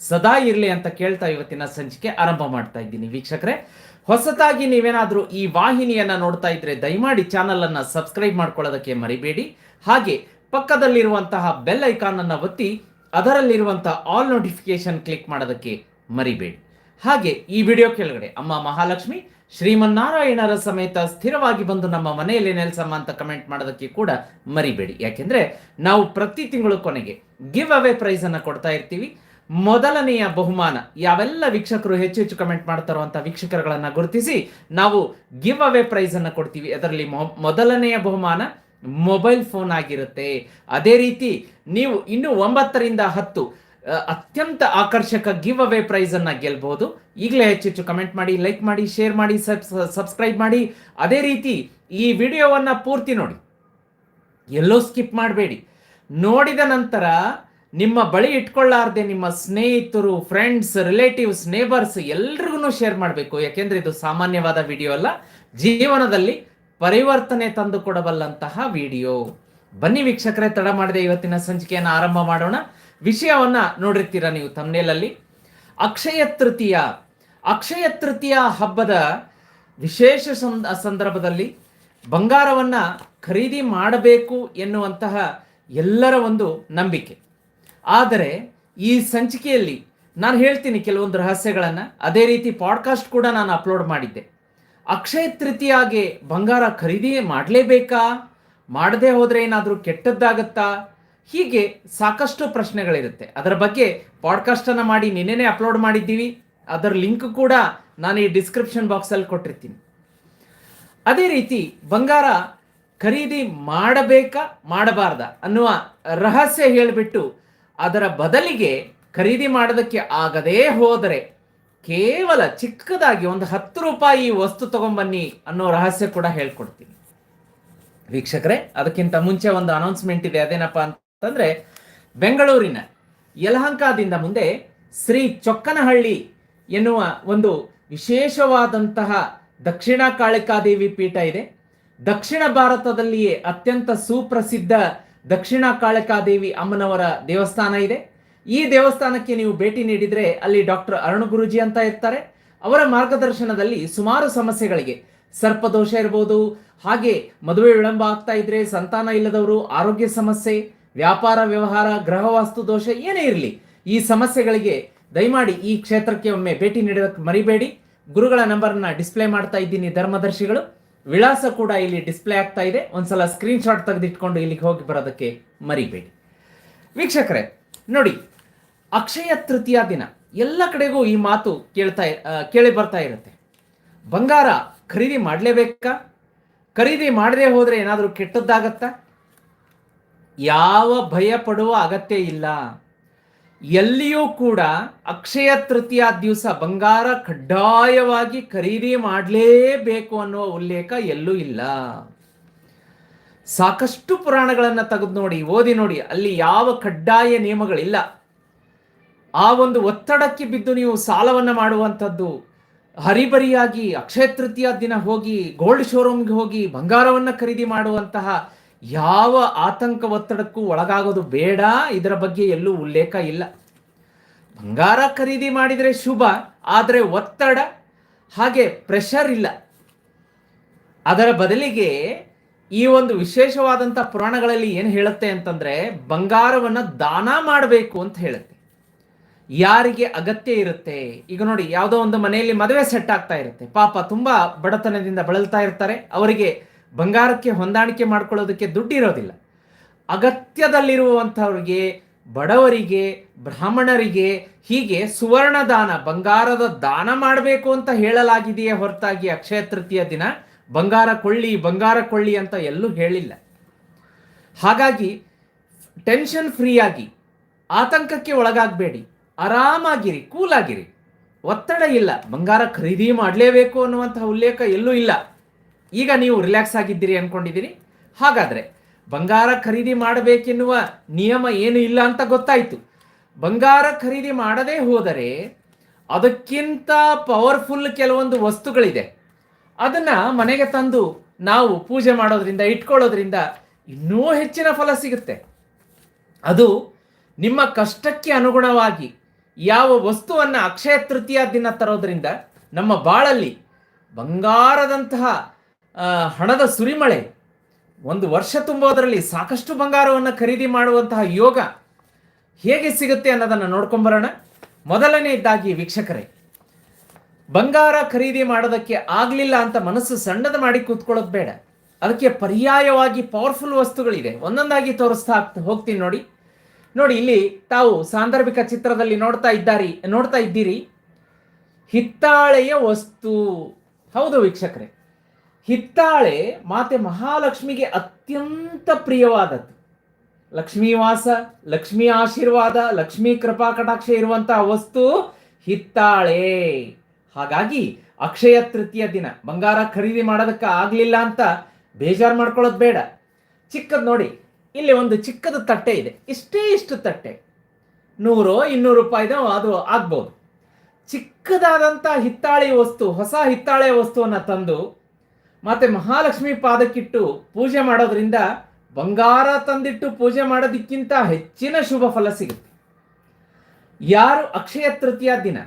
ಸದಾ ಇರಲಿ ಅಂತ ಕೇಳ್ತಾ ಇವತ್ತಿನ ಸಂಚಿಕೆ ಆರಂಭ ಮಾಡ್ತಾ ಇದ್ದೀನಿ ವೀಕ್ಷಕರೇ. ಹೊಸತಾಗಿ ನೀವೇನಾದರೂ ಈ ವಾಹಿನಿಯನ್ನು ನೋಡ್ತಾ ಇದ್ರೆ ದಯಮಾಡಿ ಚಾನಲನ್ನು ಸಬ್ಸ್ಕ್ರೈಬ್ ಮಾಡ್ಕೊಳ್ಳೋದಕ್ಕೆ ಮರಿಬೇಡಿ. ಹಾಗೆ ಪಕ್ಕದಲ್ಲಿರುವಂತಹ ಬೆಲ್ ಐಕಾನ್ ಅನ್ನ ಒತ್ತಿ ಅದರಲ್ಲಿರುವಂತಹ ಆಲ್ ನೋಟಿಫಿಕೇಶನ್ ಕ್ಲಿಕ್ ಮಾಡೋದಕ್ಕೆ ಮರಿಬೇಡಿ. ಹಾಗೆ ಈ ವಿಡಿಯೋ ಕೆಳಗಡೆ ಅಮ್ಮ ಮಹಾಲಕ್ಷ್ಮಿ, ಶ್ರೀಮನ್ನಾರಾಯಣರ ಸಮೇತ ಸ್ಥಿರವಾಗಿ ಬಂದು ನಮ್ಮ ಮನೆಯಲ್ಲಿ ನೆಲೆಸಮ್ಮ ಅಂತ ಕಮೆಂಟ್ ಮಾಡೋದಕ್ಕೆ ಕೂಡ ಮರಿಬೇಡಿ. ಯಾಕೆಂದ್ರೆ ನಾವು ಪ್ರತಿ ತಿಂಗಳು ಕೊನೆಗೆ ಗಿವ್ ಅವೇ ಪ್ರೈಸ್ ಅನ್ನ ಕೊಡ್ತಾ ಇರ್ತೀವಿ. ಮೊದಲನೆಯ ಬಹುಮಾನ ಯಾವೆಲ್ಲ ವೀಕ್ಷಕರು ಹೆಚ್ಚು ಹೆಚ್ಚು ಕಮೆಂಟ್ ಮಾಡ್ತಾರೋ ಅಂತ ವೀಕ್ಷಕರುಗಳನ್ನ ಗುರುತಿಸಿ ನಾವು ಗಿವ್ ಅವೇ ಪ್ರೈಸ್ ಅನ್ನು ಕೊಡ್ತೀವಿ. ಅದರಲ್ಲಿ ಮೊದಲನೆಯ ಬಹುಮಾನ ಮೊಬೈಲ್ ಫೋನ್ ಆಗಿರುತ್ತೆ. ಅದೇ ರೀತಿ ನೀವು ಇನ್ನು ಒಂಬತ್ತರಿಂದ ಹತ್ತು ಅತ್ಯಂತ ಆಕರ್ಷಕ ಗಿವ್ ಅವೇ ಪ್ರೈಸ್ ಅನ್ನ ಗೆಲ್ಬಹುದು ಈಗಲೇ ಹೆಚ್ಚು ಹೆಚ್ಚು ಕಮೆಂಟ್ ಮಾಡಿ ಲೈಕ್ ಮಾಡಿ ಶೇರ್ ಮಾಡಿ ಸಬ್ಸ್ಕ್ರೈಬ್ ಮಾಡಿ. ಅದೇ ರೀತಿ ಈ ವಿಡಿಯೋವನ್ನ ಪೂರ್ತಿ ನೋಡಿ. ಎಲ್ಲೋ ಸ್ಕಿಪ್ ಮಾಡಬೇಡಿ. ನೋಡಿದ ನಂತರ ನಿಮ್ಮ ಬಳಿ ಇಟ್ಕೊಳ್ಳಾರ್ದೆ ನಿಮ್ಮ ಸ್ನೇಹಿತರು ಫ್ರೆಂಡ್ಸ್ ರಿಲೇಟಿವ್ಸ್ ನೇಬರ್ಸ್ ಎಲ್ರಿಗೂ ಶೇರ್ ಮಾಡಬೇಕು. ಯಾಕೆಂದ್ರೆ ಇದು ಸಾಮಾನ್ಯವಾದ ವಿಡಿಯೋ ಅಲ್ಲ. ಜೀವನದಲ್ಲಿ ಪರಿವರ್ತನೆ ತಂದು ಕೊಡಬಲ್ಲಂತಹ ವಿಡಿಯೋ ಬನ್ನಿ ವೀಕ್ಷಕರೇ, ತಡ ಮಾಡದೆ ಇವತ್ತಿನ ಸಂಚಿಕೆಯನ್ನು ಆರಂಭ ಮಾಡೋಣ. ವಿಷಯವನ್ನ ನೋಡಿರ್ತೀರ ನೀವು ತಮ್ನೇಲಲ್ಲಿ ಅಕ್ಷಯ ತೃತೀಯ. ಅಕ್ಷಯ ತೃತೀಯ ಹಬ್ಬದ ವಿಶೇಷ ಸಂದ- ಸಂದರ್ಭದಲ್ಲಿ ಬಂಗಾರವನ್ನ ಖರೀದಿ ಮಾಡಬೇಕು ಎನ್ನುವಂತಹ ಎಲ್ಲರ ಒಂದು ನಂಬಿಕೆ. ಆದರೆ ಈ ಸಂಚಿಕೆಯಲ್ಲಿ ನಾನು ಹೇಳ್ತೀನಿ ಕೆಲವೊಂದು ರಹಸ್ಯಗಳನ್ನು. ಅದೇ ರೀತಿ ಪಾಡ್ಕಾಸ್ಟ್ ಕೂಡ ನಾನು ಅಪ್ಲೋಡ್ ಮಾಡಿದ್ದೆ. ಅಕ್ಷಯ ತೃತೀಯಾಗೆ ಬಂಗಾರ ಖರೀದಿ ಮಾಡಲೇಬೇಕಾ? ಮಾಡದೇ ಹೋದರೆ ಏನಾದರೂ ಕೆಟ್ಟದ್ದಾಗತ್ತಾ? ಹೀಗೆ ಸಾಕಷ್ಟು ಪ್ರಶ್ನೆಗಳಿರುತ್ತೆ. ಅದರ ಬಗ್ಗೆ ಪಾಡ್ಕಾಸ್ಟನ್ನು ಮಾಡಿ ನಿನ್ನೆನೆ ಅಪ್ಲೋಡ್ ಮಾಡಿದ್ದೀವಿ. ಅದರ ಲಿಂಕ್ ಕೂಡ ನಾನು ಈ ಡಿಸ್ಕ್ರಿಪ್ಷನ್ ಬಾಕ್ಸಲ್ಲಿ ಕೊಟ್ಟಿರ್ತೀನಿ. ಅದೇ ರೀತಿ ಬಂಗಾರ ಖರೀದಿ ಮಾಡಬೇಕಾ? ಮಾಡಬಾರ್ದ? ಅನ್ನುವ ರಹಸ್ಯ ಹೇಳಿಬಿಟ್ಟು ಅದರ ಬದಲಿಗೆ ಖರೀದಿ ಮಾಡೋದಕ್ಕೆ ಆಗದೇ ಹೋದರೆ ಕೇವಲ ಚಿಕ್ಕದಾಗಿ ಒಂದು ಹತ್ತು ರೂಪಾಯಿ ವಸ್ತು ತಗೊಂಬನ್ನಿ ಅನ್ನೋ ರಹಸ್ಯ ಕೂಡ ಹೇಳ್ಕೊಡ್ತೀನಿ. ವೀಕ್ಷಕರೇ, ಅದಕ್ಕಿಂತ ಮುಂಚೆ ಒಂದು ಅನೌನ್ಸ್ಮೆಂಟ್ ಇದೆ. ಅದೇನಪ್ಪ ಅಂತಂದ್ರೆ, ಬೆಂಗಳೂರಿನ ಯಲಹಂಕದಿಂದ ಮುಂದೆ ಶ್ರೀ ಚೊಕ್ಕನಹಳ್ಳಿ ಎನ್ನುವ ಒಂದು ವಿಶೇಷವಾದಂತಹ ದಕ್ಷಿಣ ಕಾಳಿಕಾದೇವಿ ಪೀಠ ಇದೆ. ದಕ್ಷಿಣ ಭಾರತದಲ್ಲಿಯೇ ಅತ್ಯಂತ ಸುಪ್ರಸಿದ್ಧ ದಕ್ಷಿಣ ಕಾಳಿಕಾದೇವಿ ಅಮ್ಮನವರ ದೇವಸ್ಥಾನ ಇದೆ. ಈ ದೇವಸ್ಥಾನಕ್ಕೆ ನೀವು ಭೇಟಿ ನೀಡಿದರೆ ಅಲ್ಲಿ ಡಾಕ್ಟರ್ ಅರುಣ್ ಗುರುಜಿ ಅಂತ ಇರ್ತಾರೆ. ಅವರ ಮಾರ್ಗದರ್ಶನದಲ್ಲಿ ಸುಮಾರು ಸಮಸ್ಯೆಗಳಿಗೆ ಸರ್ಪದೋಷ ಇರ್ಬೋದು, ಹಾಗೆ ಮದುವೆ ವಿಳಂಬ ಆಗ್ತಾ ಇದ್ರೆ ಸಂತಾನ ಇಲ್ಲದವರು, ಆರೋಗ್ಯ ಸಮಸ್ಯೆ, ವ್ಯಾಪಾರ ವ್ಯವಹಾರ ಗ್ರಹ ವಾಸ್ತು ದೋಷ ಏನೇ ಇರಲಿ, ಈ ಸಮಸ್ಯೆಗಳಿಗೆ ದಯಮಾಡಿ ಈ ಕ್ಷೇತ್ರಕ್ಕೆ ಒಮ್ಮೆ ಭೇಟಿ ನೀಡೋದಕ್ಕೆ ಮರಿಬೇಡಿ. ಗುರುಗಳ ನಂಬರ್ನ ಡಿಸ್ಪ್ಲೇ ಮಾಡ್ತಾ ಇದ್ದೀನಿ ಧರ್ಮದರ್ಶಿಗಳು. ವಿಳಾಸ ಕೂಡ ಇಲ್ಲಿ ಡಿಸ್ಪ್ಲೇ ಆಗ್ತಾ ಇದೆ. ಒಂದ್ಸಲ ಸ್ಕ್ರೀನ್ ಶಾಟ್ ತೆಗೆದಿಟ್ಕೊಂಡು ಇಲ್ಲಿಗೆ ಹೋಗಿ ಬರೋದಕ್ಕೆ ಮರಿಬೇಡಿ. ವೀಕ್ಷಕರೇ, ನೋಡಿ, ಅಕ್ಷಯ ತೃತೀಯ ದಿನ. ಎಲ್ಲ ಕಡೆಗೂ ಈ ಮಾತು ಕೇಳ್ತಾ ಕೇಳಿ ಬರ್ತಾ ಇರುತ್ತೆ. ಬಂಗಾರ ಖರೀದಿ ಮಾಡಲೇಬೇಕಾ? ಖರೀದಿ ಮಾಡದೆ ಹೋದರೆ ಏನಾದರೂ ಕೆಟ್ಟದ್ದಾಗತ್ತಾ? ಯಾವ ಭಯ ಪಡುವ ಅಗತ್ಯ ಇಲ್ಲ. ಎಲ್ಲಿಯೂ ಕೂಡ ಅಕ್ಷಯ ತೃತೀಯ ದಿವಸ ಬಂಗಾರ ಕಡ್ಡಾಯವಾಗಿ ಖರೀದಿ ಮಾಡಲೇಬೇಕು ಅನ್ನುವ ಉಲ್ಲೇಖ ಎಲ್ಲೂ ಇಲ್ಲ. ಸಾಕಷ್ಟು ಪುರಾಣಗಳನ್ನು ತೆಗೆದು ನೋಡಿ, ಓದಿ ನೋಡಿ, ಅಲ್ಲಿ ಯಾವ ಕಡ್ಡಾಯ ನಿಯಮಗಳಿಲ್ಲ. ಆ ಒಂದು ಒತ್ತಡಕ್ಕೆ ಬಿದ್ದು ನೀವು ಸಾಲವನ್ನು ಮಾಡುವಂಥದ್ದು, ಹರಿಬರಿಯಾಗಿ ಅಕ್ಷಯ ತೃತೀಯ ದಿನ ಹೋಗಿ ಗೋಲ್ಡ್ ಶೋರೂಮ್ಗೆ ಹೋಗಿ ಬಂಗಾರವನ್ನು ಖರೀದಿ ಮಾಡುವಂತಹ ಯಾವ ಆತಂಕ ಒತ್ತಡಕ್ಕೂ ಒಳಗಾಗೋದು ಬೇಡ, ಇದರ ಬಗ್ಗೆ ಎಲ್ಲೂ ಉಲ್ಲೇಖ ಇಲ್ಲ. ಬಂಗಾರ ಖರೀದಿ ಮಾಡಿದರೆ ಶುಭ, ಆದರೆ ಒತ್ತಡ, ಹಾಗೆ ಪ್ರೆಷರ್ ಇಲ್ಲ. ಅದರ ಬದಲಿಗೆ ಈ ಒಂದು ವಿಶೇಷವಾದಂಥ ಪುರಾಣಗಳಲ್ಲಿ ಏನು ಹೇಳುತ್ತೆ ಅಂತಂದರೆ, ಬಂಗಾರವನ್ನು ದಾನ ಮಾಡಬೇಕು ಅಂತ ಹೇಳುತ್ತೆ. ಯಾರಿಗೆ ಅಗತ್ಯ ಇರುತ್ತೆ? ಈಗ ನೋಡಿ, ಯಾವುದೋ ಒಂದು ಮನೆಯಲ್ಲಿ ಮದುವೆ ಸೆಟ್ ಆಗ್ತಾ ಇರುತ್ತೆ. ಪಾಪ ತುಂಬ ಬಡತನದಿಂದ ಬಳಲ್ತಾ ಇರ್ತಾರೆ. ಅವರಿಗೆ ಬಂಗಾರಕ್ಕೆ ಹೊಂದಾಣಿಕೆ ಮಾಡ್ಕೊಳ್ಳೋದಕ್ಕೆ ದುಡ್ಡು ಇರೋದಿಲ್ಲ ಅಗತ್ಯದಲ್ಲಿರುವಂಥವ್ರಿಗೆ, ಬಡವರಿಗೆ, ಬ್ರಾಹ್ಮಣರಿಗೆ ಹೀಗೆ ಸುವರ್ಣ ದಾನ ಬಂಗಾರದ ದಾನ ಮಾಡಬೇಕು ಅಂತ ಹೇಳಲಾಗಿದೆಯೇ ಹೊರತಾಗಿ ಅಕ್ಷಯ ತೃತೀಯ ದಿನ ಬಂಗಾರ ಕೊಳ್ಳಿ ಬಂಗಾರ ಕೊಳ್ಳಿ ಅಂತ ಎಲ್ಲೂ ಹೇಳಿಲ್ಲ. ಹಾಗಾಗಿ ಟೆನ್ಷನ್ ಫ್ರೀ ಆಗಿ ಆತಂಕಕ್ಕೆ ಒಳಗಾಗಬೇಡಿ, ಆರಾಮಾಗಿರಿ, ಕೂಲಾಗಿರಿ. ಒತ್ತಡ ಇಲ್ಲ, ಬಂಗಾರ ಖರೀದಿ ಮಾಡಲೇಬೇಕು ಅನ್ನುವಂತಹ ಉಲ್ಲೇಖ ಎಲ್ಲೂ ಇಲ್ಲ. ಈಗ ನೀವು ರಿಲ್ಯಾಕ್ಸ್ ಆಗಿದ್ದೀರಿ ಅನ್ಕೊಂಡಿದ್ದೀರಿ ಹಾಗಾದ್ರೆ ಬಂಗಾರ ಖರೀದಿ ಮಾಡಬೇಕೆನ್ನುವ ನಿಯಮ ಏನು ಇಲ್ಲ ಅಂತ ಗೊತ್ತಾಯಿತು. ಬಂಗಾರ ಖರೀದಿ ಮಾಡದೇ ಹೋದರೆ ಅದಕ್ಕಿಂತ ಪವರ್ಫುಲ್ ಕೆಲವೊಂದು ವಸ್ತುಗಳಿದೆ. ಅದನ್ನ ಮನೆಗೆ ತಂದು ನಾವು ಪೂಜೆ ಮಾಡೋದ್ರಿಂದ, ಇಟ್ಕೊಳ್ಳೋದ್ರಿಂದ ಇನ್ನೂ ಹೆಚ್ಚಿನ ಫಲ ಸಿಗುತ್ತೆ. ಅದು ನಿಮ್ಮ ಕಷ್ಟಕ್ಕೆ ಅನುಗುಣವಾಗಿ ಯಾವ ವಸ್ತುವನ್ನು ಅಕ್ಷಯ ತೃತೀಯ ದಿನ ತರೋದ್ರಿಂದ ನಮ್ಮ ಬಾಳಲ್ಲಿ ಬಂಗಾರದಂತಹ ಹಣದ ಸುರಿಮಳೆ. ಒಂದು ವರ್ಷ ತುಂಬೋದರಲ್ಲಿ ಸಾಕಷ್ಟು ಬಂಗಾರವನ್ನು ಖರೀದಿ ಮಾಡುವಂತಹ ಯೋಗ ಹೇಗೆ ಸಿಗುತ್ತೆ ಅನ್ನೋದನ್ನು ನೋಡ್ಕೊಂಬರೋಣ. ಮೊದಲನೆಯದಾಗಿ ವೀಕ್ಷಕರೇ, ಬಂಗಾರ ಖರೀದಿ ಮಾಡೋದಕ್ಕೆ ಆಗಲಿಲ್ಲ ಅಂತ ಮನಸ್ಸು ಸಣ್ಣದು ಮಾಡಿ ಕೂತ್ಕೊಳ್ಳೋದು ಬೇಡ. ಅದಕ್ಕೆ ಪರ್ಯಾಯವಾಗಿ ಪವರ್ಫುಲ್ ವಸ್ತುಗಳಿದೆ ಒಂದೊಂದಾಗಿ ತೋರಿಸ್ತಾ ಹೋಗ್ತೀನಿ ನೋಡಿ. ನೋಡಿ, ಇಲ್ಲಿ ತಾವು ಸಾಂದರ್ಭಿಕ ಚಿತ್ರದಲ್ಲಿ ನೋಡ್ತಾ ಇದ್ದಾರಿ, ನೋಡ್ತಾ ಇದ್ದೀರಿ. ಹಿತ್ತಾಳೆಯ ವಸ್ತು. ಹೌದು ವೀಕ್ಷಕರೇ ಹಿತ್ತಾಳೆ ಮಾತೆ ಮಹಾಲಕ್ಷ್ಮಿಗೆ ಅತ್ಯಂತ ಪ್ರಿಯವಾದದ್ದು. ಲಕ್ಷ್ಮೀವಾಸ, ಲಕ್ಷ್ಮೀ ಆಶೀರ್ವಾದ, ಲಕ್ಷ್ಮೀ ಕೃಪಾ ಕಟಾಕ್ಷ ಇರುವಂತಹ ವಸ್ತು ಹಿತ್ತಾಳೆ. ಹಾಗಾಗಿ ಅಕ್ಷಯ ತೃತೀಯ ದಿನ, ಬಂಗಾರ ಖರೀದಿ ಮಾಡೋದಕ್ಕೆ ಆಗಲಿಲ್ಲ ಅಂತ ಬೇಜಾರು ಮಾಡ್ಕೊಳ್ಳೋದು ಬೇಡ. ಚಿಕ್ಕದ್ ನೋಡಿ, ಇಲ್ಲಿ ಒಂದು ಚಿಕ್ಕದ ತಟ್ಟೆ ಇದೆ. ಇಷ್ಟೇ ಇಷ್ಟು ತಟ್ಟೆ. ನೂರು ಇನ್ನೂರು ರೂಪಾಯಿದ ಅದು ಆಗ್ಬೋದು. ಚಿಕ್ಕದಾದಂಥ ಹಿತ್ತಾಳೆ ವಸ್ತು, ಹೊಸ ಹಿತ್ತಾಳೆ ವಸ್ತುವನ್ನ ತಂದು ಮತ್ತೆ ಮಹಾಲಕ್ಷ್ಮಿ ಪಾದಕ್ಕಿಟ್ಟು ಪೂಜೆ ಮಾಡೋದ್ರಿಂದ ಬಂಗಾರ ತಂದಿಟ್ಟು ಪೂಜೆ ಮಾಡೋದಕ್ಕಿಂತ ಹೆಚ್ಚಿನ ಶುಭ ಫಲ ಸಿಗುತ್ತೆ. ಯಾರು ಅಕ್ಷಯ ತೃತೀಯ ದಿನ?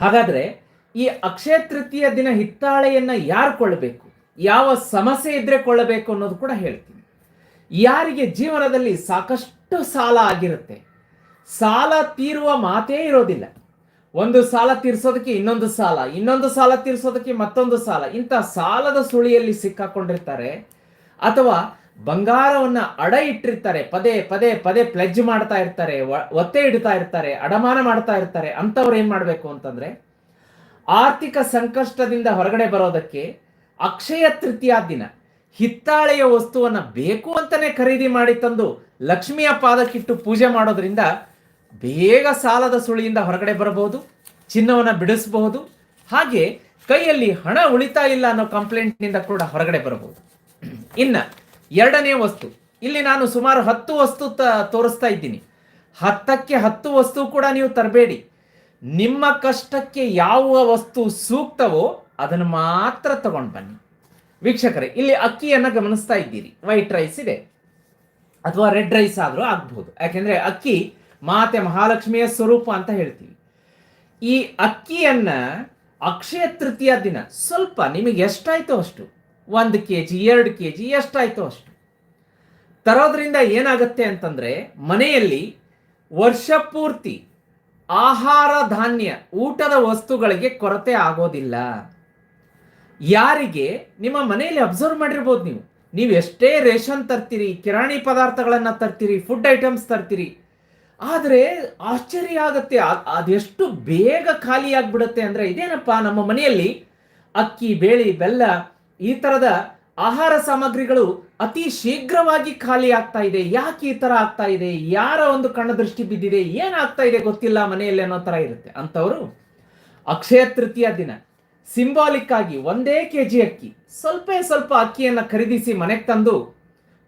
ಹಾಗಾದ್ರೆ ಈ ಅಕ್ಷಯ ತೃತೀಯ ದಿನ ಹಿತ್ತಾಳೆಯನ್ನ ಯಾರು ಕೊಳ್ಳಬೇಕು? ಯಾವ ಸಮಸ್ಯೆ ಇದ್ರೆ ಕೊಳ್ಳಬೇಕು ಅನ್ನೋದು ಕೂಡ ಹೇಳ್ತೀನಿ. ಯಾರಿಗೆ ಜೀವನದಲ್ಲಿ ಸಾಕಷ್ಟು ಸಾಲ ಆಗಿರುತ್ತೆ? ಸಾಲ ತೀರುವ ಮಾತೇ ಇರೋದಿಲ್ಲ. ಒಂದು ಸಾಲ ತೀರ್ಸೋದಕ್ಕೆ ಇನ್ನೊಂದು ಸಾಲ ಇನ್ನೊಂದು ಸಾಲ ತೀರ್ಸೋದಕ್ಕೆ ಮತ್ತೊಂದು ಸಾಲ. ಇಂಥ ಸಾಲದ ಸುಳಿಯಲ್ಲಿ ಸಿಕ್ಕಾಕೊಂಡಿರ್ತಾರೆ ಅಥವಾ ಬಂಗಾರವನ್ನ ಅಡ ಇಟ್ಟಿರ್ತಾರೆ, ಪದೇ ಪದೇ ಪದೇ ಪ್ಲೆಜ್ ಮಾಡ್ತಾ ಇರ್ತಾರೆ ಒತ್ತೆ ಇಡ್ತಾ ಇರ್ತಾರೆ, ಅಡಮಾನ ಮಾಡ್ತಾ ಇರ್ತಾರೆ, ಅಂಥವ್ರು ಏನ್ ಮಾಡ್ಬೇಕು ಅಂತಂದ್ರೆ ಆರ್ಥಿಕ ಸಂಕಷ್ಟದಿಂದ ಹೊರಗಡೆ ಬರೋದಕ್ಕೆ ಅಕ್ಷಯ ತೃತೀಯ ದಿನ. ಹಿತ್ತಾಳೆಯ ವಸ್ತುವನ್ನ ಬೇಕು ಅಂತಾನೆ ಖರೀದಿ ಮಾಡಿ ತಂದು ಲಕ್ಷ್ಮಿಯ ಪಾದಕ್ಕಿಟ್ಟು ಪೂಜೆ ಮಾಡೋದ್ರಿಂದ ಬೇಗ ಸಾಲದ ಸುಳಿಯಿಂದ ಹೊರಗಡೆ ಬರಬಹುದು, ಚಿನ್ನವನ್ನ ಬಿಡಿಸಬಹುದು, ಹಾಗೆ ಕೈಯಲ್ಲಿ ಹಣ ಉಳಿತಾ ಇಲ್ಲ ಅನ್ನೋ ಕಂಪ್ಲೇಂಟ್ನಿಂದ ಕೂಡ ಹೊರಗಡೆ ಬರಬಹುದು. ಇನ್ನ ಎರಡನೇ ವಸ್ತು, ಇಲ್ಲಿ ನಾನು ಸುಮಾರು ಹತ್ತು ವಸ್ತು ತ- ತೋರಿಸ್ತಾ ಇದ್ದೀನಿ. ಹತ್ತಕ್ಕೆ ಹತ್ತು ವಸ್ತು ಕೂಡ ನೀವು ತರಬೇಡಿ. ನಿಮ್ಮ ಕಷ್ಟಕ್ಕೆ ಯಾವ ವಸ್ತು ಸೂಕ್ತವೋ ಅದನ್ನು ಮಾತ್ರ ತಗೊಂಡು ಬನ್ನಿ. ವೀಕ್ಷಕರೇ, ಇಲ್ಲಿ ಅಕ್ಕಿಯನ್ನ ಗಮನಿಸ್ತಾ ಇದ್ದೀರಿ. ವೈಟ್ ರೈಸ್ ಇದೆ. ಅಥವಾ ರೆಡ್ ರೈಸ್ ಆದರೂ ಆಗ್ಬೋದು ಯಾಕೆಂದರೆ ಅಕ್ಕಿ ಮಾತೆ ಮಹಾಲಕ್ಷ್ಮಿಯ ಸ್ವರೂಪ ಅಂತ ಹೇಳ್ತೀವಿ ಈ ಅಕ್ಕಿಯನ್ನ ಅಕ್ಷಯ ತೃತೀಯ ದಿನ, ಸ್ವಲ್ಪ ನಿಮಗೆ ಎಷ್ಟಾಯ್ತೋ ಅಷ್ಟು, ಒಂದು ಕೆ ಜಿ ಎರಡು ಕೆ ಜಿ ಎಷ್ಟಾಯ್ತೋ ಅಷ್ಟು. ತರೋದ್ರಿಂದ ಏನಾಗುತ್ತೆ ಅಂತಂದ್ರೆ, ಮನೆಯಲ್ಲಿ ವರ್ಷ ಪೂರ್ತಿ ಆಹಾರ ಧಾನ್ಯ, ಊಟದ ವಸ್ತುಗಳಿಗೆ ಕೊರತೆ ಆಗೋದಿಲ್ಲ. ಯಾರಿಗೆ? ನಿಮ್ಮ ಮನೆಯಲ್ಲಿ ಅಬ್ಸರ್ವ್ ಮಾಡಿರ್ಬೋದು ನೀವು. ನೀವು ಎಷ್ಟೇ ರೇಷನ್ ತರ್ತೀರಿ, ಕಿರಾಣಿ ಪದಾರ್ಥಗಳನ್ನು ತರ್ತೀರಿ ಫುಡ್ ಐಟಮ್ಸ್ ತರ್ತೀರಿ ಆದರೆ ಆಶ್ಚರ್ಯ ಆಗುತ್ತೆ. ಅದೆಷ್ಟು ಬೇಗ ಖಾಲಿ ಅಂದ್ರೆ ಇದೇನಪ್ಪ ನಮ್ಮ ಮನೆಯಲ್ಲಿ ಅಕ್ಕಿ, ಬೇಳಿ, ಬೆಲ್ಲ ಈ ಥರದ ಆಹಾರ ಸಾಮಗ್ರಿಗಳು ಅತಿ ಶೀಘ್ರವಾಗಿ ಖಾಲಿ ಆಗ್ತಾ ಇದೆ. ಯಾಕೆ ಈ ಥರ ಆಗ್ತಾ ಇದೆ? ಯಾರ ಒಂದು ಕಣ್ಣ ದೃಷ್ಟಿ ಬಿದ್ದಿದೆ? ಏನಾಗ್ತಾ ಇದೆ ಗೊತ್ತಿಲ್ಲ ಮನೆಯಲ್ಲಿ ಅನ್ನೋ ಥರ ಇರುತ್ತೆ. ಅಂಥವರು ಅಕ್ಷಯ ತೃತೀಯ ದಿನ. ಸಿಂಬಾಲಿಕ್ ಆಗಿ ಒಂದೇ ಕೆ ಜಿ ಅಕ್ಕಿ. ಸ್ವಲ್ಪ ಸ್ವಲ್ಪ ಅಕ್ಕಿಯನ್ನು ಖರೀದಿಸಿ ಮನೆಗೆ ತಂದು,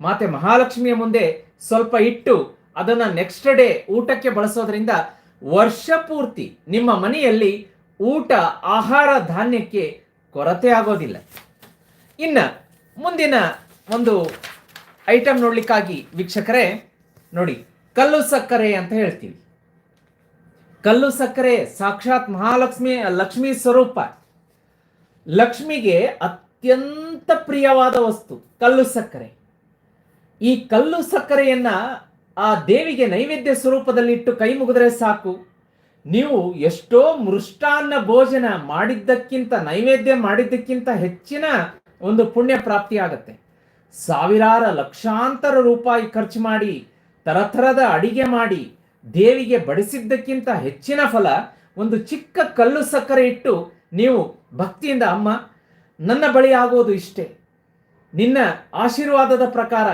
ಮಾತೆ ಮಹಾಲಕ್ಷ್ಮಿಯ ಮುಂದೆ ಸ್ವಲ್ಪ ಇಟ್ಟು ಅದನ್ನ ನೆಕ್ಸ್ಟ್ ಡೇ ಊಟಕ್ಕೆ ಬಳಸೋದ್ರಿಂದ ವರ್ಷ ಪೂರ್ತಿ ನಿಮ್ಮ ಮನೆಯಲ್ಲಿ ಊಟ ಆಹಾರ ಧಾನ್ಯಕ್ಕೆ ಕೊರತೆ ಆಗೋದಿಲ್ಲ. ಇನ್ನ ಮುಂದಿನ ಒಂದು ಐಟಮ್ ನೋಡ್ಲಿಕ್ಕಾಗಿ ವೀಕ್ಷಕರೇ, ನೋಡಿ, ಕಲ್ಲು ಸಕ್ಕರೆ ಅಂತ ಹೇಳ್ತೀವಿ. ಕಲ್ಲು ಸಕ್ಕರೆ ಸಾಕ್ಷಾತ್ ಮಹಾಲಕ್ಷ್ಮಿ, ಲಕ್ಷ್ಮಿ ಸ್ವರೂಪ. ಲಕ್ಷ್ಮಿಗೆ ಅತ್ಯಂತ ಪ್ರಿಯವಾದ ವಸ್ತು ಕಲ್ಲು ಸಕ್ಕರೆ. ಈ ಕಲ್ಲು ಸಕ್ಕರೆಯನ್ನ ಆ ದೇವಿಗೆ ನೈವೇದ್ಯ ಸ್ವರೂಪದಲ್ಲಿಟ್ಟು ಕೈ ಮುಗಿದ್ರೆ ಸಾಕು. ನೀವು ಎಷ್ಟೋ ಮೃಷ್ಟಾನ್ನ ಭೋಜನ ಮಾಡಿದ್ದಕ್ಕಿಂತ, ನೈವೇದ್ಯ ಮಾಡಿದ್ದಕ್ಕಿಂತ ಹೆಚ್ಚಿನ ಒಂದು ಪುಣ್ಯ ಪ್ರಾಪ್ತಿ ಆಗತ್ತೆ. ಸಾವಿರಾರ ಲಕ್ಷಾಂತರ ರೂಪಾಯಿ ಖರ್ಚು ಮಾಡಿ, ತರತರದ ಅಡಿಗೆ ಮಾಡಿ, ದೇವಿಗೆ ಬಡಿಸಿದ್ದಕ್ಕಿಂತ ಹೆಚ್ಚಿನ ಫಲ, ಒಂದು ಚಿಕ್ಕ ಕಲ್ಲು ಸಕ್ಕರೆ ಇಟ್ಟು ನೀವು ಭಕ್ತಿಯಿಂದ, ಅಮ್ಮ, ನನ್ನ ಬಳಿ ಆಗೋದು ಇಷ್ಟೇ. ನಿನ್ನ ಆಶೀರ್ವಾದದ ಪ್ರಕಾರ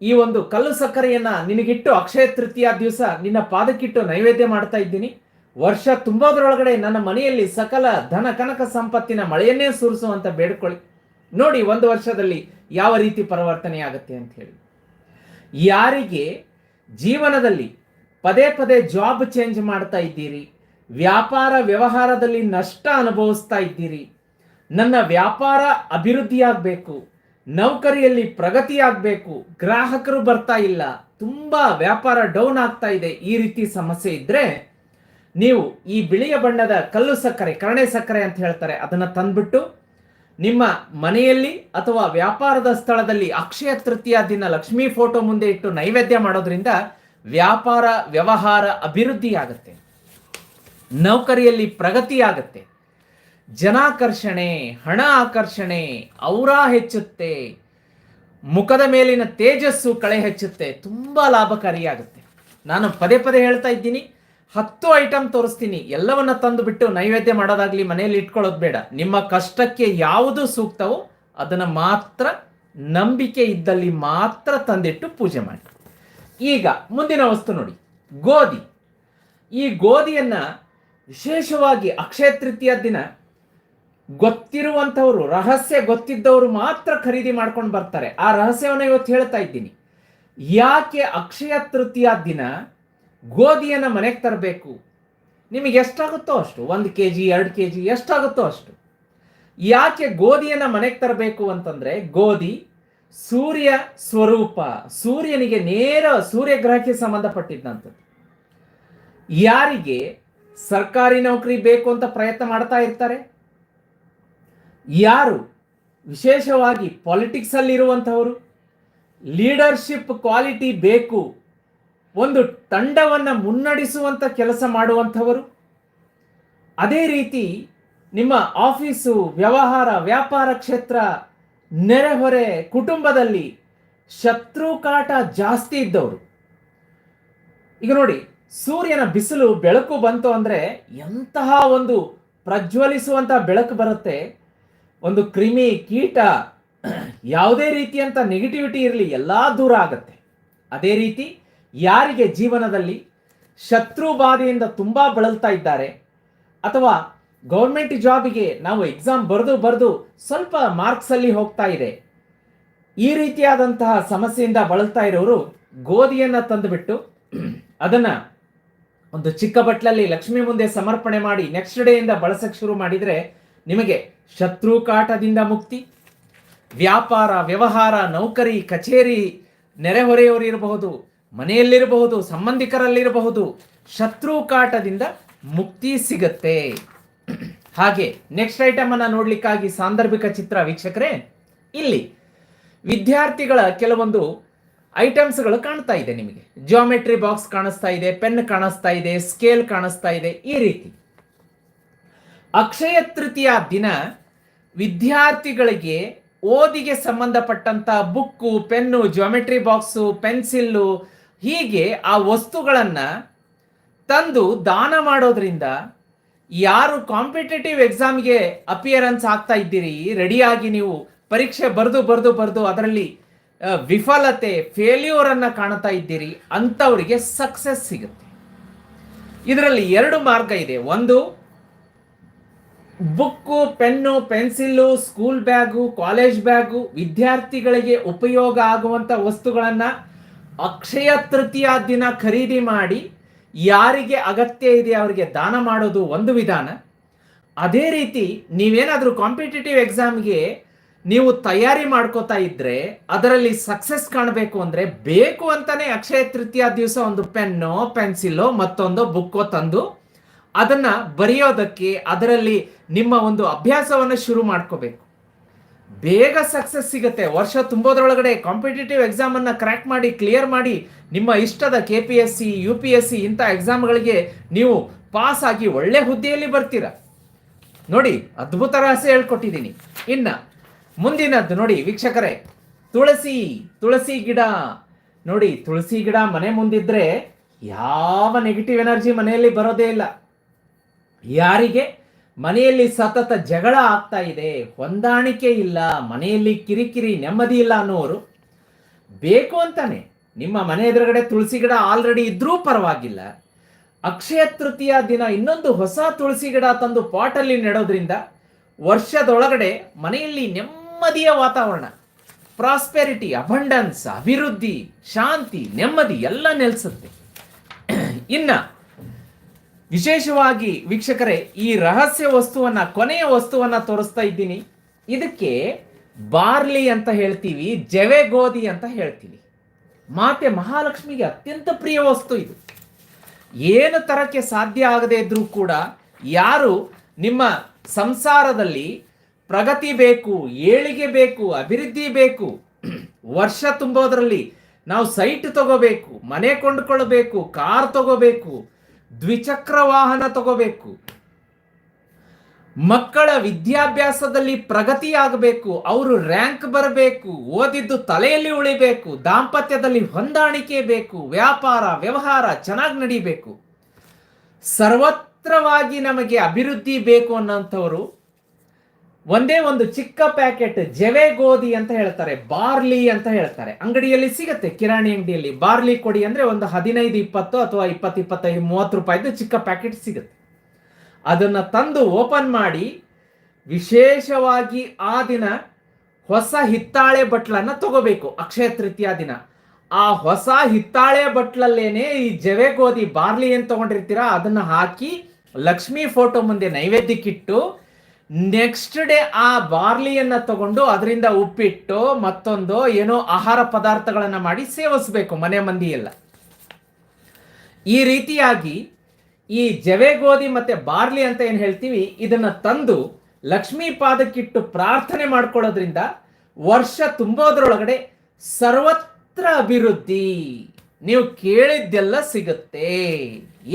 ಈ ಒಂದು ಕಲ್ಲು ಸಕ್ಕರೆಯನ್ನ ನಿನಗಿಟ್ಟು ಅಕ್ಷಯ ತೃತೀಯ ದಿವಸ ನಿನ್ನ ಪಾದಕ್ಕಿಟ್ಟು ನೈವೇದ್ಯ ಮಾಡ್ತಾ ಇದ್ದೀನಿ. ವರ್ಷ ತುಂಬೋದ್ರೊಳಗಡೆ ನನ್ನ ಮನೆಯಲ್ಲಿ ಸಕಲ ಧನ ಕನಕ ಸಂಪತ್ತಿನ ಮಳೆಯನ್ನೇ ಸುರಿಸುವಂತ ಬೇಡ್ಕೊಳ್ಳಿ. ನೋಡಿ ಒಂದು ವರ್ಷದಲ್ಲಿ ಯಾವ ರೀತಿ ಪರಿವರ್ತನೆ ಆಗುತ್ತೆ ಅಂತ ಹೇಳಿ. ಯಾರಿಗೆ ಜೀವನದಲ್ಲಿ ಪದೇ ಪದೇ ಜಾಬ್ ಚೇಂಜ್ ಮಾಡ್ತಾ ಇದ್ದೀರಿ, ವ್ಯಾಪಾರ ವ್ಯವಹಾರದಲ್ಲಿ ನಷ್ಟ ಅನುಭವಿಸ್ತಾ ಇದ್ದೀರಿ, ನನ್ನ ವ್ಯಾಪಾರ ಅಭಿವೃದ್ಧಿಯಾಗಬೇಕು ನೌಕರಿಯಲ್ಲಿ ಪ್ರಗತಿ ಆಗಬೇಕು ಗ್ರಾಹಕರು ಬರ್ತಾ ಇಲ್ಲ, ತುಂಬಾ ವ್ಯಾಪಾರ ಡೌನ್ ಆಗ್ತಾ ಇದೆ, ಈ ರೀತಿ ಸಮಸ್ಯೆ ಇದ್ದರೆ ನೀವು ಈ ಬಿಳಿಯ ಬಣ್ಣದ ಕಲ್ಲು ಸಕ್ಕರೆ, ಕರಣೆ ಸಕ್ಕರೆ ಅಂತ ಹೇಳ್ತಾರೆ, ಅದನ್ನ ತಂದ್ಬಿಟ್ಟು ನಿಮ್ಮ ಮನೆಯಲ್ಲಿ ಅಥವಾ ವ್ಯಾಪಾರದ ಸ್ಥಳದಲ್ಲಿ ಅಕ್ಷಯ ತೃತೀಯ ದಿನ ಲಕ್ಷ್ಮೀ ಫೋಟೋ ಮುಂದೆ ಇಟ್ಟು ನೈವೇದ್ಯ ಮಾಡೋದ್ರಿಂದ ವ್ಯಾಪಾರ, ವ್ಯವಹಾರ ಅಭಿವೃದ್ಧಿ ಆಗುತ್ತೆ ನೌಕರಿಯಲ್ಲಿ ಪ್ರಗತಿ ಆಗುತ್ತೆ ಜನಾಕರ್ಷಣೆ, ಹಣ ಆಕರ್ಷಣೆ, ಔರ ಹೆಚ್ಚುತ್ತೆ, ಮುಖದ ಮೇಲಿನ ತೇಜಸ್ಸು ಕಳೆ ಹೆಚ್ಚುತ್ತೆ, ತುಂಬ ಲಾಭಕಾರಿಯಾಗುತ್ತೆ. ನಾನು ಪದೇ ಪದೇ ಹೇಳ್ತಾ ಇದ್ದೀನಿ, ಹತ್ತು ಐಟಮ್ ತೋರಿಸ್ತೀನಿ, ಎಲ್ಲವನ್ನ ತಂದು ಬಿಟ್ಟು ನೈವೇದ್ಯ ಮಾಡೋದಾಗ್ಲಿ ಮನೆಯಲ್ಲಿ ಇಟ್ಕೊಳ್ಳೋದು ಬೇಡ. ನಿಮ್ಮ ಕಷ್ಟಕ್ಕೆ ಯಾವುದು ಸೂಕ್ತವೋ ಅದನ್ನ ಮಾತ್ರ, ನಂಬಿಕೆ ಇದ್ದಲ್ಲಿ ಮಾತ್ರ ತಂದಿಟ್ಟು ಪೂಜೆ ಮಾಡಿ. ಈಗ ಮುಂದಿನ ವಸ್ತು ನೋಡಿ, ಗೋಧಿ. ಈ ಗೋಧಿಯನ್ನು ವಿಶೇಷವಾಗಿ ಅಕ್ಷಯ ತೃತೀಯ ದಿನ ಗೊತ್ತಿರುವಂಥವ್ರು, ರಹಸ್ಯ ಗೊತ್ತಿದ್ದವರು ಮಾತ್ರ ಖರೀದಿ ಮಾಡ್ಕೊಂಡು ಬರ್ತಾರೆ. ಆ ರಹಸ್ಯವನ್ನು ಇವತ್ತು ಹೇಳ್ತಾ ಇದ್ದೀನಿ. ಯಾಕೆ ಅಕ್ಷಯ ತೃತೀಯ ದಿನ ಗೋಧಿಯನ್ನು ಮನೆಗೆ ತರಬೇಕು? ನಿಮಗೆ ಎಷ್ಟಾಗುತ್ತೋ ಅಷ್ಟು. ಒಂದು ಕೆ ಜಿ ಎರಡು ಕೆ ಜಿ ಎಷ್ಟಾಗುತ್ತೋ ಅಷ್ಟು. ಯಾಕೆ ಗೋಧಿಯನ್ನು ಮನೆಗೆ ತರಬೇಕು ಅಂತಂದರೆ, ಗೋಧಿ ಸೂರ್ಯ ಸ್ವರೂಪ, ಸೂರ್ಯನಿಗೆ ನೇರ ಸೂರ್ಯಗ್ರಹಕ್ಕೆ ಸಂಬಂಧಪಟ್ಟಿದ್ದಂಥದ್ದು. ಯಾರಿಗೆ ಸರ್ಕಾರಿ ನೌಕರಿ ಬೇಕು ಅಂತ ಪ್ರಯತ್ನ ಮಾಡ್ತಾ ಇರ್ತಾರೆ? ಯಾರು? ವಿಶೇಷವಾಗಿ ಪಾಲಿಟಿಕ್ಸಲ್ಲಿರುವಂಥವರು ಲೀಡರ್ಶಿಪ್ ಕ್ವಾಲಿಟಿ ಬೇಕು. ಒಂದು ತಂಡವನ್ನು ಮುನ್ನಡೆಸುವಂತ ಕೆಲಸ ಮಾಡುವಂಥವರು. ಅದೇ ರೀತಿ ನಿಮ್ಮ ಆಫೀಸು ವ್ಯವಹಾರ, ವ್ಯಾಪಾರ ಕ್ಷೇತ್ರ, ನೆರೆಹೊರೆ ಕುಟುಂಬದಲ್ಲಿ ಶತ್ರು ಕಾಟ ಜಾಸ್ತಿ ಇದ್ದವರು. ಈಗ ನೋಡಿ, ಸೂರ್ಯನ ಬಿಸಿಲು ಬೆಳಕು ಬಂತು ಅಂದರೆ ಎಂತಹ ಒಂದು ಪ್ರಜ್ವಲಿಸುವಂಥ ಬೆಳಕು ಬರುತ್ತೆ. ಒಂದು ಕ್ರಿಮಿ ಕೀಟ ಯಾವುದೇ ರೀತಿಯಂಥ ನೆಗೆಟಿವಿಟಿ ಇರಲಿ, ಎಲ್ಲ ದೂರ ಆಗುತ್ತೆ. ಅದೇ ರೀತಿ ಯಾರಿಗೆ ಜೀವನದಲ್ಲಿ ಶತ್ರು ಬಾಧೆಯಿಂದ ತುಂಬ ಬಳಲ್ತಾ ಇದ್ದಾರೆ, ಅಥವಾ ಗೌರ್ಮೆಂಟ್ ಜಾಬಿಗೆ ನಾವು ಎಕ್ಸಾಮ್ ಬರೆದು ಬರೆದು ಸ್ವಲ್ಪ ಮಾರ್ಕ್ಸ್ ಅಲ್ಲಿ ಹೋಗ್ತಾ ಇದೆ, ಈ ರೀತಿಯಾದಂತಹ ಸಮಸ್ಯೆಯಿಂದ ಬಳಲ್ತಾ ಇರೋರು ಗೋಧಿಯನ್ನು ತಂದುಬಿಟ್ಟು ಅದನ್ನ ಒಂದು ಚಿಕ್ಕ ಬಟ್ಲಲ್ಲಿ ಲಕ್ಷ್ಮಿ ಮುಂದೆ ಸಮರ್ಪಣೆ ಮಾಡಿ ನೆಕ್ಸ್ಟ್ ಡೇ ಇಂದ ಬಳಸಕ್ ಶುರು ಮಾಡಿದ್ರೆ ನಿಮಗೆ ಶತ್ರು ಕಾಟದಿಂದ ಮುಕ್ತಿ, ವ್ಯಾಪಾರ, ವ್ಯವಹಾರ, ನೌಕರಿ, ಕಚೇರಿ ನೆರೆಹೊರೆಯವರು ಇರಬಹುದು ಮನೆಯಲ್ಲಿರಬಹುದು, ಸಂಬಂಧಿಕರಲ್ಲಿರಬಹುದು ಶತ್ರು ಕಾಟದಿಂದ ಮುಕ್ತಿ ಸಿಗತ್ತೆ. ಹಾಗೆ ನೆಕ್ಸ್ಟ್ ಐಟಮ್ ಅನ್ನ ನೋಡ್ಲಿಕ್ಕಾಗಿ ಸಾಂದರ್ಭಿಕ ಚಿತ್ರ ವೀಕ್ಷಕರೇ, ಇಲ್ಲಿ ವಿದ್ಯಾರ್ಥಿಗಳ ಕೆಲವೊಂದು ಐಟಮ್ಸ್ಗಳು ಕಾಣ್ತಾ ಇದೆ ನಿಮಗೆ. ಜಿಯೋಮೆಟ್ರಿ ಬಾಕ್ಸ್ ಕಾಣಿಸ್ತಾ ಇದೆ ಪೆನ್ ಕಾಣಿಸ್ತಾ ಇದೆ ಸ್ಕೇಲ್ ಕಾಣಿಸ್ತಾ ಇದೆ, ಈ ರೀತಿ. ಅಕ್ಷಯ ತೃತೀಯ ದಿನ ವಿದ್ಯಾರ್ಥಿಗಳಿಗೆ ಓದಿಗೆ ಸಂಬಂಧಪಟ್ಟಂತ book, pen geometry box pencil ಹೀಗೆ ಆ ವಸ್ತುಗಳನ್ನು ತಂದು ದಾನ ಮಾಡೋದ್ರಿಂದ ಯಾರು ಕಾಂಪಿಟೇಟಿವ್ ಎಕ್ಸಾಮ್ಗೆ ಅಪಿಯರೆನ್ಸ್ ಆಗ್ತಾ ಇದ್ದೀರಿ ರೆಡಿಯಾಗಿ ನೀವು ಪರೀಕ್ಷೆ ಬರೆದು ಬರೆದು ಬರೆದು ಅದರಲ್ಲಿ ವಿಫಲತೆ ಫೇಲ್ಯೂರ್ ಅನ್ನ ಕಾಣ್ತಾ ಇದ್ದೀರಿ, ಅಂಥವರಿಗೆ ಸಕ್ಸಸ್ ಸಿಗುತ್ತೆ. ಇದರಲ್ಲಿ ಎರಡು ಮಾರ್ಗ ಇದೆ. ಒಂದು book, pen, pencil, school bag, college bag ವಿದ್ಯಾರ್ಥಿಗಳಿಗೆ ಉಪಯೋಗ ಆಗುವಂತ ವಸ್ತುಗಳನ್ನು ಅಕ್ಷಯ ತೃತೀಯ ದಿನ ಖರೀದಿ ಮಾಡಿ ಯಾರಿಗೆ ಅಗತ್ಯ ಇದೆ ಅವರಿಗೆ ದಾನ ಮಾಡೋದು ಒಂದು ವಿಧಾನ. ಅದೇ ರೀತಿ ನೀವೇನಾದರೂ ಕಾಂಪಿಟೇಟಿವ್ ಎಕ್ಸಾಮ್ಗೆ ನೀವು ತಯಾರಿ ಮಾಡ್ಕೋತಾ ಇದ್ರೆ ಅದರಲ್ಲಿ ಸಕ್ಸಸ್ ಕಾಣಬೇಕು ಅಂದ್ರೆ ಬೇಕು ಅಂತಾನೆ ಅಕ್ಷಯ ತೃತೀಯ ದಿವಸ ಒಂದು ಪೆನ್ನೋ ಪೆನ್ಸಿಲ್ಲೋ ಮತ್ತೊಂದು ಬುಕ್ಕೋ ತಂದು ಅದನ್ನ ಬರೆಯೋದಕ್ಕೆ ಅದರಲ್ಲಿ ನಿಮ್ಮ ಒಂದು ಅಭ್ಯಾಸವನ್ನು ಶುರು ಮಾಡ್ಕೋಬೇಕು. ಬೇಗ ಸಕ್ಸಸ್ ಸಿಗುತ್ತೆ. ವರ್ಷ ತುಂಬೋದ್ರೊಳಗಡೆ ಕಾಂಪಿಟೇಟಿವ್ ಎಕ್ಸಾಮ್ ಅನ್ನ ಕ್ರ್ಯಾಕ್ ಮಾಡಿ ಕ್ಲಿಯರ್ ಮಾಡಿ ನಿಮ್ಮ ಇಷ್ಟದ K P S C U P S C ಇಂಥ ಎಕ್ಸಾಮ್ಗಳಿಗೆ ನೀವು ಪಾಸ್ ಆಗಿ ಒಳ್ಳೆ ಹುದ್ದೆಯಲ್ಲಿ ಬರ್ತೀರ. ನೋಡಿ, ಅದ್ಭುತ ರಹಸ್ಯ ಹೇಳ್ಕೊಟ್ಟಿದ್ದೀನಿ. ಇನ್ನ ಮುಂದಿನದ್ದು ನೋಡಿ ವೀಕ್ಷಕರೇ, ತುಳಸಿ ತುಳಸಿ ಗಿಡ. ನೋಡಿ, ತುಳಸಿ ಗಿಡ ಮನೆ ಮುಂದಿದ್ರೆ ಯಾವ ನೆಗೆಟಿವ್ ಎನರ್ಜಿ ಮನೆಯಲ್ಲಿ ಬರೋದೇ ಇಲ್ಲ. ಯಾರಿಗೆ? ಮನೆಯಲ್ಲಿ ಸತತ ಜಗಳ ಆಗ್ತಾ ಇದೆ. ಹೊಂದಾಣಿಕೆ ಇಲ್ಲ. ಮನೆಯಲ್ಲಿ ಕಿರಿಕಿರಿ, ನೆಮ್ಮದಿ ಇಲ್ಲ ಅನ್ನೋರು. ಬೇಕು ಅಂತಾನೆ. ನಿಮ್ಮ ಮನೆ ಎದುರುಗಡೆ ತುಳಸಿ ಗಿಡ ಆಲ್ರೆಡಿ ಇದ್ರೂ ಪರವಾಗಿಲ್ಲ. ಅಕ್ಷಯ ತೃತೀಯ ದಿನ ಇನ್ನೊಂದು ಹೊಸ ತುಳಸಿ ಗಿಡ ತಂದು ಪಾಟಲ್ಲಿ ನೆಡೋದ್ರಿಂದ ವರ್ಷದೊಳಗಡೆ ಮನೆಯಲ್ಲಿ ನೆಮ್ಮದಿಯ ವಾತಾವರಣ. ಪ್ರಾಸ್ಪೆರಿಟಿ ಅಬಂಡನ್ಸ್ ಅಭಿವೃದ್ಧಿ, ಶಾಂತಿ, ನೆಮ್ಮದಿ ಎಲ್ಲ ನೆಲೆಸುತ್ತೆ. ಇನ್ನ ವಿಶೇಷವಾಗಿ ವೀಕ್ಷಕರೇ, ಈ ರಹಸ್ಯ ವಸ್ತುವನ್ನ, ಕೊನೆಯ ವಸ್ತುವನ್ನ ತೋರಿಸ್ತಾ ಇದ್ದೀನಿ. ಇದಕ್ಕೆ ಬಾರ್ಲಿ ಅಂತ ಹೇಳ್ತೀವಿ ಜವೆ ಗೋಧಿ ಅಂತ ಹೇಳ್ತೀವಿ. ಮಾತೆ ಮಹಾಲಕ್ಷ್ಮಿಗೆ ಅತ್ಯಂತ ಪ್ರಿಯ ವಸ್ತು ಇದು. ಏನು ತರಕ್ಕೆ ಸಾಧ್ಯ ಆಗದೇ ಇದ್ರೂ ಕೂಡ ಯಾರು ನಿಮ್ಮ ಸಂಸಾರದಲ್ಲಿ ಪ್ರಗತಿ ಬೇಕು, ಏಳಿಗೆ ಬೇಕು, ಅಭಿವೃದ್ಧಿ ಬೇಕು, ವರ್ಷ ತುಂಬೋದ್ರಲ್ಲಿ ನಾವು ಸೈಟ್ ತಗೋಬೇಕು, ಮನೆ ಕೊಂಡ್ಕೊಳ್ಬೇಕು, ಕಾರ್ ತಗೋಬೇಕು ದ್ವಿಚಕ್ರ ವಾಹನ ತಗೋಬೇಕು. ಮಕ್ಕಳ ವಿದ್ಯಾಭ್ಯಾಸದಲ್ಲಿ ಪ್ರಗತಿ ಆಗಬೇಕು ಅವರು ರ್ಯಾಂಕ್ ಬರಬೇಕು, ಓದಿದ್ದು ತಲೆಯಲ್ಲಿ ಉಳಿಬೇಕು, ದಾಂಪತ್ಯದಲ್ಲಿ ಹೊಂದಾಣಿಕೆ ಬೇಕು, ವ್ಯಾಪಾರ, ವ್ಯವಹಾರ ಚೆನ್ನಾಗಿ ನಡಿಬೇಕು. ಸರ್ವತ್ರವಾಗಿ ನಮಗೆ ಅಭಿವೃದ್ಧಿ ಬೇಕು ಅನ್ನೋಂಥವ್ರು ಒಂದೇ ಒಂದು ಚಿಕ್ಕ ಪ್ಯಾಕೆಟ್ ಜವೆ ಗೋಧಿ ಅಂತ ಹೇಳ್ತಾರೆ, ಬಾರ್ಲಿ ಅಂತ ಹೇಳ್ತಾರೆ. ಅಂಗಡಿಯಲ್ಲಿ ಸಿಗುತ್ತೆ, ಕಿರಾಣಿ ಅಂಗಡಿಯಲ್ಲಿ. ಬಾರ್ಲಿ ಕೊಡಿ ಅಂದ್ರೆ ಒಂದು ಹದಿನೈದು, ಇಪ್ಪತ್ತು ಅಥವಾ ಇಪ್ಪತ್ತು, ಇಪ್ಪತ್ತೈದು, ಮೂವತ್ತು ರೂಪಾಯಿದು ಚಿಕ್ಕ ಪ್ಯಾಕೆಟ್ ಸಿಗುತ್ತೆ. ಅದನ್ನ ತಂದು ಓಪನ್ ಮಾಡಿ, ವಿಶೇಷವಾಗಿ ಆ ದಿನ ಹೊಸ ಹಿತ್ತಾಳೆ ಬಟ್ಲನ್ನ ತಗೋಬೇಕು, ಅಕ್ಷಯ ತೃತೀಯ ದಿನ. ಆ ಹೊಸ ಹಿತ್ತಾಳೆ ಬಟ್ಲಲ್ಲೇನೆ ಈ ಜವೆ ಗೋಧಿ, ಬಾರ್ಲಿ ಏನು ತಗೊಂಡಿರ್ತೀರಾ, ಅದನ್ನ ಹಾಕಿ ಲಕ್ಷ್ಮಿ ಫೋಟೋ ಮುಂದೆ ನೈವೇದ್ಯಕ್ಕಿಟ್ಟು ನೆಕ್ಸ್ಟ್ ಡೇ ಆ ಬಾರ್ಲಿಯನ್ನ ತಗೊಂಡು ಅದರಿಂದ ಉಪ್ಪಿಟ್ಟು ಮತ್ತೊಂದು ಏನೋ ಆಹಾರ ಪದಾರ್ಥಗಳನ್ನ ಮಾಡಿ ಸೇವಿಸಬೇಕು ಮನೆ ಮಂದಿ ಎಲ್ಲ ಈ ರೀತಿಯಾಗಿ ಈ ಜವೆ ಗೋಧಿ ಮತ್ತೆ ಬಾರ್ಲಿ ಅಂತ ಏನು ಹೇಳ್ತೀವಿ, ಇದನ್ನ ತಂದು ಲಕ್ಷ್ಮೀ ಪಾದಕ್ಕಿಟ್ಟು ಪ್ರಾರ್ಥನೆ ಮಾಡ್ಕೊಳ್ಳೋದ್ರಿಂದ ವರ್ಷ ತುಂಬೋದ್ರೊಳಗಡೆ ಸರ್ವತ್ರ ಅಭಿವೃದ್ಧಿ. ನೀವು ಕೇಳಿದ್ದೆಲ್ಲ ಸಿಗುತ್ತೆ.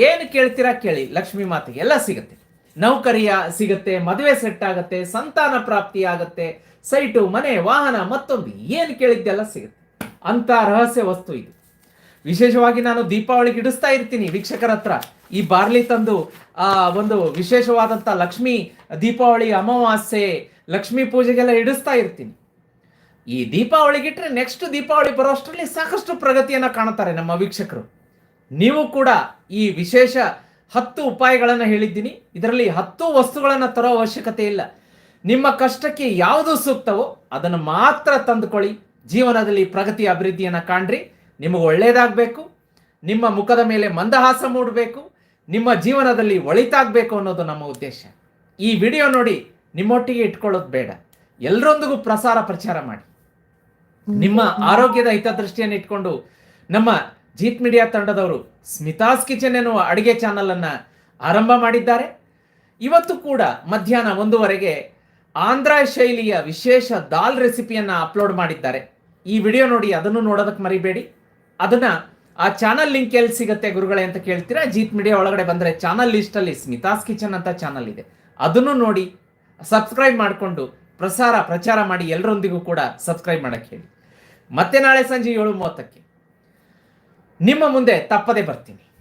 ಏನು ಕೇಳ್ತೀರಾ ಕೇಳಿ, ಲಕ್ಷ್ಮೀ ಮಾತೆಗೆ ಎಲ್ಲ ಸಿಗುತ್ತೆ. ನೌಕರಿಯ ಸಿಗುತ್ತೆ, ಮದುವೆ ಸೆಟ್ ಆಗತ್ತೆ, ಸಂತಾನ ಪ್ರಾಪ್ತಿ ಆಗತ್ತೆ, ಸೈಟು, ಮನೆ, ವಾಹನ, ಮತ್ತೊಂದು ಏನು ಕೇಳಿದ್ದೆಲ್ಲ ಸಿಗುತ್ತೆ ಅಂತ ರಹಸ್ಯ ವಸ್ತು ಇದು. ವಿಶೇಷವಾಗಿ ನಾನು ದೀಪಾವಳಿಗೆ ಇಡಿಸ್ತಾ ಇರ್ತೀನಿ ವೀಕ್ಷಕರ ಹತ್ರ. ಈ ಬಾರ್ಲಿ ತಂದು, ಆ, ಒಂದು ವಿಶೇಷವಾದಂತ ಲಕ್ಷ್ಮಿ ದೀಪಾವಳಿ ಅಮಾವಾಸ್ಯೆ, ಲಕ್ಷ್ಮೀ ಪೂಜೆಗೆಲ್ಲ ಇಡಿಸ್ತಾ ಇರ್ತೀನಿ. ಈ ದೀಪಾವಳಿಗಿಟ್ರೆ ನೆಕ್ಸ್ಟ್ ದೀಪಾವಳಿ ಬರೋಷ್ಟರಲ್ಲಿ ಸಾಕಷ್ಟು ಪ್ರಗತಿಯನ್ನ ಕಾಣುತ್ತಾರೆ ನಮ್ಮ ವೀಕ್ಷಕರು. ನೀವು ಕೂಡ ಈ ವಿಶೇಷ ಹತ್ತು ಉಪಾಯಗಳನ್ನು ಹೇಳಿದ್ದೀನಿ. ಇದರಲ್ಲಿ ಹತ್ತು ವಸ್ತುಗಳನ್ನು ತರೋ ಅವಶ್ಯಕತೆ ಇಲ್ಲ. ನಿಮ್ಮ ಕಷ್ಟಕ್ಕೆ ಯಾವುದು ಸೂಕ್ತವೋ ಅದನ್ನು ಮಾತ್ರ ತಂದುಕೊಳ್ಳಿ. ಜೀವನದಲ್ಲಿ ಪ್ರಗತಿ ಅಭಿವೃದ್ಧಿಯನ್ನು ಕಾಣ್ರಿ. ನಿಮಗೆ ಒಳ್ಳೆಯದಾಗಬೇಕು ನಿಮ್ಮ ಮುಖದ ಮೇಲೆ ಮಂದಹಾಸ ಮೂಡಬೇಕು. ನಿಮ್ಮ ಜೀವನದಲ್ಲಿ ಒಳಿತಾಗಬೇಕು ಅನ್ನೋದು ನಮ್ಮ ಉದ್ದೇಶ. ಈ ವಿಡಿಯೋ ನೋಡಿ ನಿಮ್ಮೊಟ್ಟಿಗೆ ಇಟ್ಕೊಳ್ಳೋದು ಬೇಡ. ಎಲ್ಲರೊಂದಿಗೂ ಪ್ರಸಾರ ಪ್ರಚಾರ ಮಾಡಿ. ನಿಮ್ಮ ಆರೋಗ್ಯದ ಹಿತದೃಷ್ಟಿಯನ್ನು ಇಟ್ಕೊಂಡು ನಮ್ಮ ಜೀತ್ ಮೀಡಿಯಾ ತಂಡದವರು ಸ್ಮಿತಾಸ್ ಕಿಚನ್ ಎನ್ನುವ ಅಡಿಗೆ ಚಾನಲ್ ಅನ್ನ ಆರಂಭ ಮಾಡಿದ್ದಾರೆ. ಇವತ್ತು ಕೂಡ ಮಧ್ಯಾಹ್ನ ಒಂದೂವರೆಗೆ ಆಂಧ್ರ ಶೈಲಿಯ ವಿಶೇಷ ದಾಲ್ ರೆಸಿಪಿಯನ್ನು ಅಪ್ಲೋಡ್ ಮಾಡಿದ್ದಾರೆ. ಈ ವಿಡಿಯೋ ನೋಡಿ ಅದನ್ನು ನೋಡೋದಕ್ಕೆ ಮರಿಬೇಡಿ. ಅದನ್ನ ಆ ಚಾನಲ್ ಲಿಂಕ್ ಎಲ್ಲಿ ಸಿಗುತ್ತೆ ಗುರುಗಳೇ ಅಂತ ಕೇಳ್ತೀರಾ? ಜೀತ್ ಮೀಡಿಯಾ ಒಳಗಡೆ ಬಂದ್ರೆ ಚಾನಲ್ ಲಿಸ್ಟ್ ಅಲ್ಲಿ ಸ್ಮಿತಾಸ್ ಕಿಚನ್ ಅಂತ ಚಾನಲ್ ಇದೆ. ಅದನ್ನು ನೋಡಿ ಸಬ್ಸ್ಕ್ರೈಬ್ ಮಾಡಿಕೊಂಡು ಪ್ರಸಾರ ಪ್ರಚಾರ ಮಾಡಿ ಎಲ್ಲರೊಂದಿಗೂ ಕೂಡ ಸಬ್ಸ್ಕ್ರೈಬ್ ಮಾಡಕ್ಕೆ ಹೇಳಿ. ಮತ್ತೆ ನಾಳೆ ಸಂಜೆ ಏಳು ಮೂವತ್ತಕ್ಕೆ. ನಿಮ್ಮ ಮುಂದೆ ತಪ್ಪದೆ ಬರ್ತೀನಿ.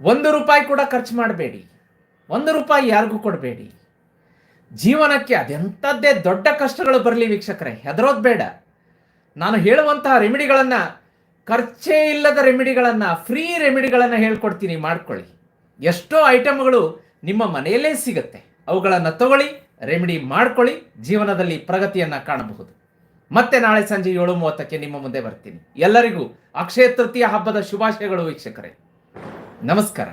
ಒಂದು ರೂಪಾಯಿ ಕೂಡ ಖರ್ಚು ಮಾಡಬೇಡಿ. ಒಂದು ರೂಪಾಯಿ ಯಾರಿಗೂ ಕೊಡಬೇಡಿ. ಜೀವನಕ್ಕೆ ಅದೆಂಥದ್ದೇ ದೊಡ್ಡ ಕಷ್ಟಗಳು ಬರಲಿ ವೀಕ್ಷಕರೇ, ಹೆದರೋದು ಬೇಡ. ನಾನು ಹೇಳುವಂತಹ ರೆಮಿಡಿಗಳನ್ನು, ಖರ್ಚೇ ಇಲ್ಲದ ರೆಮಿಡಿಗಳನ್ನು, ಫ್ರೀ ರೆಮಿಡಿಗಳನ್ನು ಹೇಳ್ಕೊಡ್ತೀನಿ, ಮಾಡ್ಕೊಳ್ಳಿ. ಎಷ್ಟೋ ಐಟಮ್ಗಳು ನಿಮ್ಮ ಮನೆಯಲ್ಲೇ ಸಿಗುತ್ತೆ. ಅವುಗಳನ್ನು ತಗೊಳ್ಳಿ, ರೆಮಿಡಿ ಮಾಡ್ಕೊಳ್ಳಿ, ಜೀವನದಲ್ಲಿ ಪ್ರಗತಿಯನ್ನು ಕಾಣಬಹುದು. ಮತ್ತೆ ನಾಳೆ ಸಂಜೆ ಏಳು ಮೂವತ್ತಕ್ಕೆ ನಿಮ್ಮ ಮುಂದೆ ಬರ್ತೀನಿ. ಎಲ್ಲರಿಗೂ ಅಕ್ಷಯ ತೃತೀಯ ಹಬ್ಬದ ಶುಭಾಶಯಗಳು ವೀಕ್ಷಕರೇ. ನಮಸ್ಕಾರ.